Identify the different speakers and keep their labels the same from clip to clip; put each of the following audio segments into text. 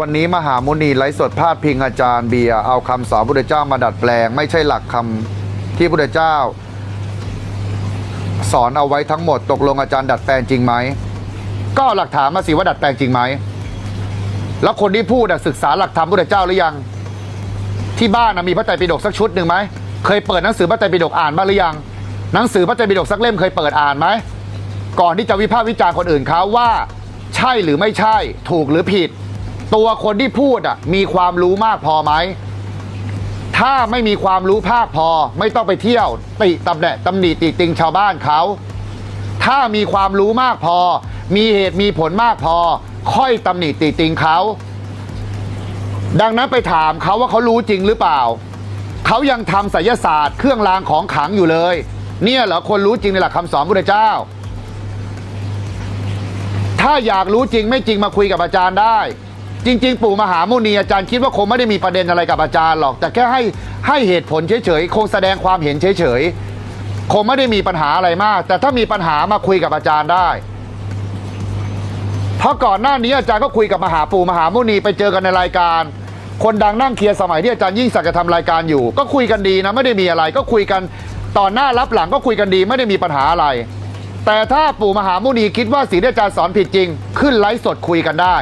Speaker 1: วันนี้มหามุนีไลฟ์สดพาดพิงอาจารย์เบียร์เอาคำสอนพุทธเจ้ามาดัดแปลง ไม่ใช่หลักคำที่พุทธเจ้า สอนเอาไว้ทั้งหมดตกลงอาจารย์ดัดแปลงจริงไหมก็หลักฐานมาสิว่าดัดแปลงจริงไหมแล้วคนที่พูดศึกษาหลักธรรมพุทธเจ้าหรือยัง ที่บ้านมีพระไตรปิฎกสักชุดหนึ่งไหมเคยเปิดหนังสือพระไตรปิฎกอ่านบ้างหรือยัง หนังสือพระไตรปิฎกสักเล่มเคยเปิดอ่านไหมก่อนที่จะวิพากษ์วิจารณ์คนอื่นเขาว่า ใช่หรือไม่ใช่ ถูกหรือผิด ตัวคนที่พูดอะมีความรู้มากพอไหม ถ้าไม่มีความรู้ภาคพอไม่ต้องไปเที่ยว ติตำแหน่ตำหนิติติงชาวบ้านเขา ถ้ามีความรู้มากพอ มีเหตุมีผลมากพอ ค่อยตำหนิติติงเขา ดังนั้นไปถามเขาว่าเขารู้จริงหรือเปล่า เขายังทำไสยศาสตร์เครื่องรางของขลังอยู่เลย เนี่ยเหรอคนรู้จริงในหลักคำสอนพุทธเจ้าถ้าอยากรู้จริงไม่จริงมาคุยกับอาจารย์ได้ จริง ๆ ปู่มหาโมนีอาจารย์คิดว่าคงไม่ได้มีประเด็นอะไรกับอาจารย์หรอก แต่แค่ให้ให้เหตุผลเฉยๆ คงแสดงความเห็นเฉยๆ คงไม่ได้มีปัญหาอะไรมาก แต่ถ้ามีปัญหามาคุยกับอาจารย์ได้ เพราะก่อนหน้านี้อาจารย์ก็คุยกับมหาปู่มหาโมนีไปเจอกันในรายการ คนดังนั่งเคลียร์สมัยที่อาจารย์ยิ่งศักดิ์ทำรายการอยู่ ก็คุยกันดีนะไม่ได้มีอะไร ก็คุยกันต่อหน้ารับหลังก็คุยกันดีไม่ได้มีปัญหาอะไร แต่ถ้าปู่มหาโมนีคิดว่าสิ่งที่อาจารย์สอนผิดจริง ขึ้นไลฟ์สดคุยกันได้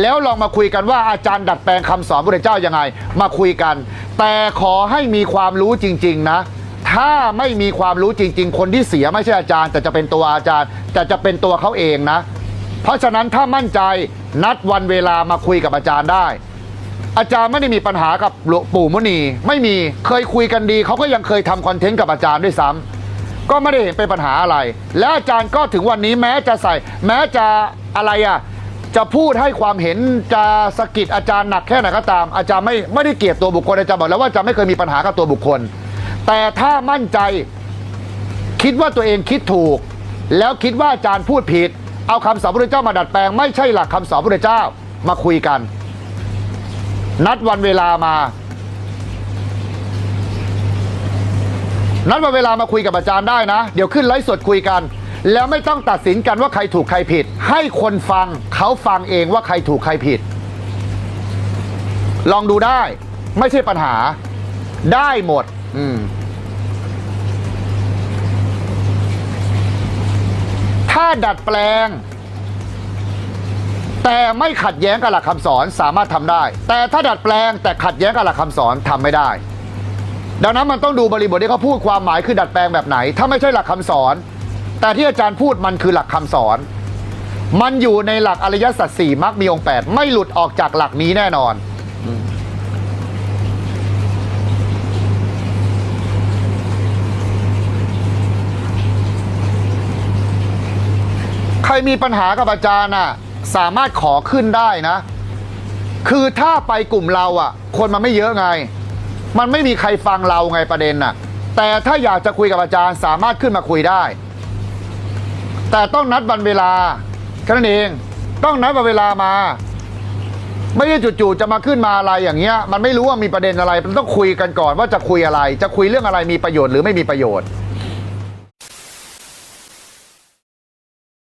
Speaker 1: แล้วลองมาคุยกันว่าอาจารย์ดัดแปลงคำสอนพระเจ้ายังไง มาคุยกัน แต่ขอให้มีความรู้จริง ๆ นะถ้าไม่มีความรู้จริง ๆ คนที่เสียไม่ใช่อาจารย์ แต่จะเป็นตัวอาจารย์ แต่จะเป็นตัวเขาเองนะ เพราะฉะนั้นถ้ามั่นใจนัดวันเวลามาคุยกับอาจารย์ได้ อาจารย์ไม่ได้มีปัญหากับหลวงปู่มุนี ไม่มีเคยคุยกันดีเขาก็ยังเคยทำคอนเทนต์กับอาจารย์ด้วยซ้ำก็ไม่ได้เห็นเป็นปัญหาอะไร แล้วอาจารย์ก็ถึงวันนี้แม้จะใส่ แม้จะอะไรอะ จะพูดให้ความเห็นจะสะกิดอาจารย์หนักแค่ไหนก็ตาม อาจารย์ไม่ไม่ได้เกลียดตัวบุคคลอาจารย์บอกแล้วว่าอาจารย์ไม่เคยมีปัญหากับตัวบุคคล แต่ถ้ามั่นใจคิดว่าตัวเองคิดถูก แล้วคิดว่าอาจารย์พูดผิด เอาคำสอนพระเจ้ามาดัดแปลง ไม่ใช่หลักคำสอนพระเจ้ามาคุยกัน นัดวันเวลามา นัดวันเวลามาคุยกับอาจารย์ได้นะ เดี๋ยวขึ้นไลฟ์สดคุยกัน แล้วไม่ต้องตัดสินกันว่าใครถูกใครผิด ให้คนฟังเขาฟังเองว่าใครถูกใครผิด ลองดูได้ ไม่ใช่ปัญหา ได้หมด อืมถ้าดัดแปลง แต่ไม่ขัดแย้งกับหลักคำสอนสามารถทำได้ แต่ถ้าดัดแปลง แต่ขัดแย้งกับหลักคำสอนทำไม่ได้ ดังนั้นมันต้องดูบริบทที่เขาพูดความหมายคือดัดแปลงแบบไหน ถ้าไม่ใช่หลักคำสอน แต่ที่อาจารย์พูดมันคือหลักคำสอน มันอยู่ในหลักอริยสัจสี่มรรคมีองค์แปดไม่หลุดออกจากหลักนี้แน่นอนใครมีปัญหากับอาจารย์น่ะสามารถขอขึ้นได้นะ คือถ้าไปกลุ่มเราอะ คนมันไม่เยอะไง มันไม่มีใครฟังเราไงประเด็นน่ะ แต่ถ้าอยากจะคุยกับอาจารย์สามารถขึ้นมาคุยได้ แต่ต้องนัดวันเวลาแค่นั้นเอง ต้องนัดวันเวลามา ไม่ใช่จู่ๆจะมาขึ้นมาอะไรอย่างเงี้ย มันไม่รู้ว่ามีประเด็นอะไร มันต้องคุยกันก่อนว่าจะคุยอะไร จะคุยเรื่องอะไรมีประโยชน์หรือไม่มีประโยชน์